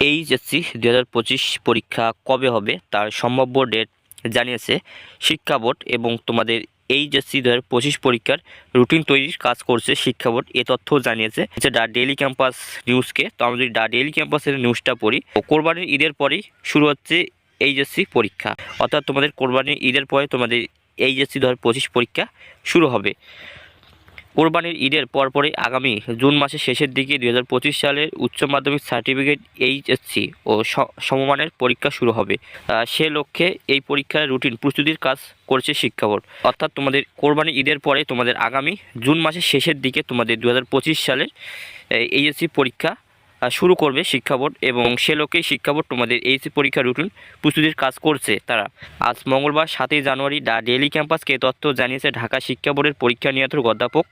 HSC দু হাজার পঁচিশ পরীক্ষা কবে হবে? তার সম্ভাব্য ডেট জানিয়েছে শিক্ষা বোর্ড এবং তোমাদের এইচএসসি দু হাজার পঁচিশ পরীক্ষার রুটিন তৈরির কাজ করছে শিক্ষা বোর্ড। এ তথ্য জানিয়েছে ডা ডেইলি ক্যাম্পাস নিউজকে। তো আমরা যদি ডা ডেইলি ক্যাম্পাসের নিউজটা পড়ি কোরবানির ঈদের পরেই শুরু হচ্ছে এইচএসসি পরীক্ষা। অর্থাৎ তোমাদের কোরবানির ঈদের পরে তোমাদের এইচএসসি দু হাজার পঁচিশ পরীক্ষা শুরু হবে। কোরবানির ঈদের পরপরই আগামী জুন মাসের শেষের দিকে দুই হাজার পঁচিশ সালের উচ্চ মাধ্যমিক সার্টিফিকেট এইচএসসি ও সমমানের পরীক্ষা শুরু হবে। সে লক্ষ্যে এই পরীক্ষার রুটিন প্রস্তুতির কাজ করছে শিক্ষা বোর্ড অর্থাৎ তোমাদের কোরবানি ঈদের পরে তোমাদের আগামী জুন মাসের শেষের দিকে তোমাদের দু হাজার পঁচিশ সালের এইচএসসি পরীক্ষা শুরু করবে শিক্ষা বোর্ড এবং সে লক্ষ্যেই শিক্ষা বোর্ড তোমাদের এইচএসসি পরীক্ষার রুটিন প্রস্তুতির কাজ করছে তারা। আজ মঙ্গলবার সাতই জানুয়ারি ডা ডেইলি ক্যাম্পাসকে তথ্য জানিয়েছে ঢাকা শিক্ষা বোর্ডের পরীক্ষা নিয়ন্ত্রক অধ্যাপক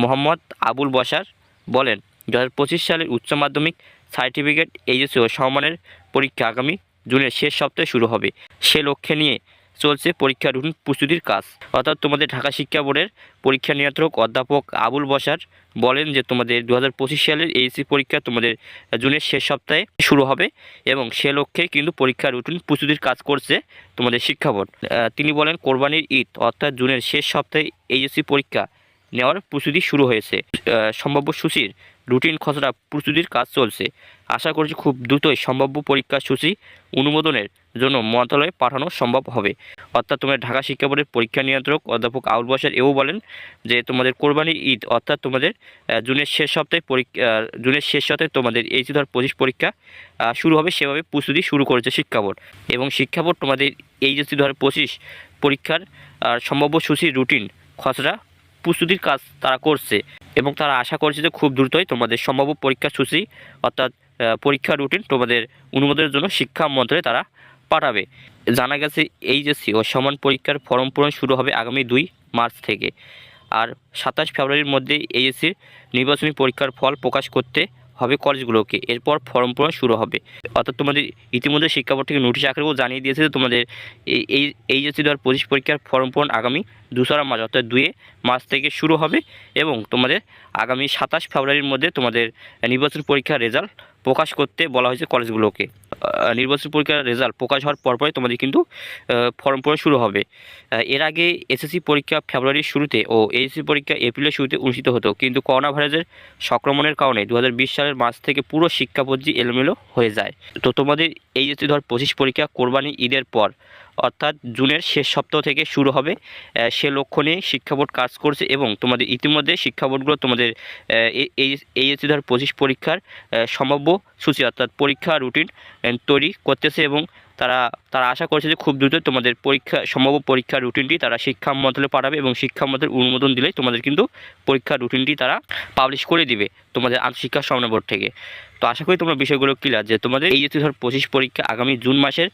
মোহাম্মদ আবুল বসার বলেন দু হাজার পঁচিশ সালের উচ্চ মাধ্যমিক সার্টিফিকেট এইচএসসি ও সমমানের পরীক্ষা আগামী জুনের শেষ সপ্তাহে শুরু হবে। সে লক্ষ্যে নিয়ে চলছে পরীক্ষা রুটিন প্রস্তুতির কাজ। অর্থাৎ তোমাদের ঢাকা শিক্ষা বোর্ডের পরীক্ষা নিয়ন্ত্রক অধ্যাপক আবুল বসার বলেন যে, তোমাদের দু হাজার পঁচিশ সালের এইচসি পরীক্ষা তোমাদের জুনের শেষ সপ্তাহে শুরু হবে এবং সে লক্ষ্যে কিন্তু পরীক্ষা রুটিন প্রস্তুতির কাজ করছে তোমাদের শিক্ষা বোর্ড। তিনি বলেন, কোরবানির ঈদ, অর্থাৎ জুনের শেষ সপ্তাহে এইচএসসি পরীক্ষা নেওয়ার প্রস্তুতি শুরু হয়েছে। সম্ভাব্য সূচির রুটিন খসড়া প্রস্তুতির কাজ চলছে। আশা করছি খুব দ্রুতই সম্ভাব্য পরীক্ষা সূচি অনুমোদনের জন্য মন্ত্রণালয়ে পাঠানো সম্ভব হবে। অর্থাৎ তোমাদের ঢাকা শিক্ষা বোর্ডের পরীক্ষা নিয়ন্ত্রক অধ্যাপক আউল বসার এও বলেন যে, তোমাদের কোরবানির ঈদ, অর্থাৎ তোমাদের জুনের শেষ সপ্তাহে পরীক্ষা জুনের শেষ সপ্তাহে তোমাদের এই ধর পঁচিশ পরীক্ষা শুরু হবে সেভাবে প্রস্তুতি শুরু করেছে শিক্ষা বোর্ড। এবং শিক্ষা বোর্ড তোমাদের এই যে ধর পঁচিশ পরীক্ষার সম্ভাব্য সূচির রুটিন খসড়া প্রস্তুতির কাজ তারা করছে। এবং তারা আশা করছে যে খুব দ্রুতই তোমাদের সম্ভাব্য পরীক্ষা সূচি, অর্থাৎ পরীক্ষা রুটিন তোমাদের অনুমোদনের জন্য শিক্ষা মন্ত্রণালয়ে তারা পাঠাবে। জানা গেছে এইচএসসি ও সমান পরীক্ষার ফর্ম পূরণ শুরু হবে আগামী দুই মার্চ থেকে। আর সাতাশ ফেব্রুয়ারির মধ্যে এইচএসসির নির্বাচনী পরীক্ষার ফল প্রকাশ করতে হবে কলেজগুলোকে। এরপর ফর্ম পূরণ শুরু হবে। অর্থাৎ তোমাদের ইতিমধ্যে শিক্ষা বোর্ড থেকে নোটিশ আকারেও জানিয়ে দিয়েছে যে তোমাদের এই এই এইচএসসি দু পঁচিশ পরীক্ষার ফর্ম পূরণ আগামী দুসরা মাস অর্থাৎ দুয়ে মাস থেকে শুরু হবে এবং তোমাদের আগামী সাতাশ ফেব্রুয়ারির মধ্যে তোমাদের নির্বাচন পরীক্ষার রেজাল্ট প্রকাশ করতে বলা হয়েছে কলেজগুলোকে। নির্বাচন পরীক্ষার রেজাল্ট প্রকাশ হওয়ার পরপরই তোমাদের কিন্তু ফর্ম পূরণ শুরু হবে। এর আগে এসএসসি পরীক্ষা ফেব্রুয়ারির শুরুতে ও এসএসসি পরীক্ষা এপ্রিলের শুরুতে অনুষ্ঠিত হতো। কিন্তু করোনা ভাইরাসের সংক্রমণের কারণে দু হাজার বিশ সালের মার্চ থেকে পুরো শিক্ষা পদ্ধতি এলোমেলো হয়ে যায়। তো তোমাদের এই যে ধর পঁচিশ পরীক্ষা কোরবানি ঈদের পর অর্থাৎ জুনের শেষ সপ্তাহ থেকে শুরু হবে সে লক্ষ্য নিয়ে শিক্ষা বোর্ড কাজ করছে এবং তোমাদের ইতিমধ্যে শিক্ষা বোর্ডগুলো তোমাদের এইচএসসি ধর পঁচিশ পরীক্ষার সম্ভাব্য সূচি অর্থাৎ পরীক্ষা রুটিন তৈরি করতেছে এবং তারা তারা আশা করছে যে খুব দ্রুত তোমাদের পরীক্ষা, সম্ভাব্য পরীক্ষার রুটিনটি তারা শিক্ষা মন্ত্রণালয়ে পাঠাবে এবং শিক্ষা মন্ত্রণালয়ের অনুমোদন দিলেই তোমাদের কিন্তু পরীক্ষার রুটিনটি তারা পাবলিশ করে দিবে তোমাদের আন্তঃশিক্ষা সমন্বয় বোর্ড থেকে। তো আশা করি তোমরা বিষয়গুলো ক্লিয়ার যে তোমাদের এই যে ধর পঁচিশ পরীক্ষা আগামী জুন মাসের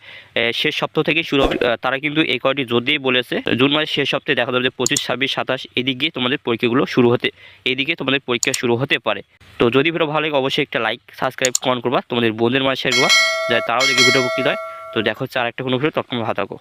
শেষ সপ্তাহ থেকে শুরু হবে তারা কিন্তু এই কয়টি দিয়ে বলেছে, জুন মাসের শেষ সপ্তাহে দেখা যাবে যে পঁচিশ, ছাব্বিশ, সাতাশ এদিকে তোমাদের পরীক্ষাগুলো শুরু হতে, এদিকে তোমাদের পরীক্ষা শুরু হতে পারে। তো যদি ভিডিও ভালো লাগে অবশ্যই একটা লাইক সাবস্ক্রাইব কমেন্ট করবা, তোমাদের বন্ধুদের মাঝে শেয়ার করবা, যাতে তারাও দেখে ভিডিও উপকৃত হয়। তো দেখো হচ্ছে আর একটা কোনো ভিডিও তখন ভালো থাকো।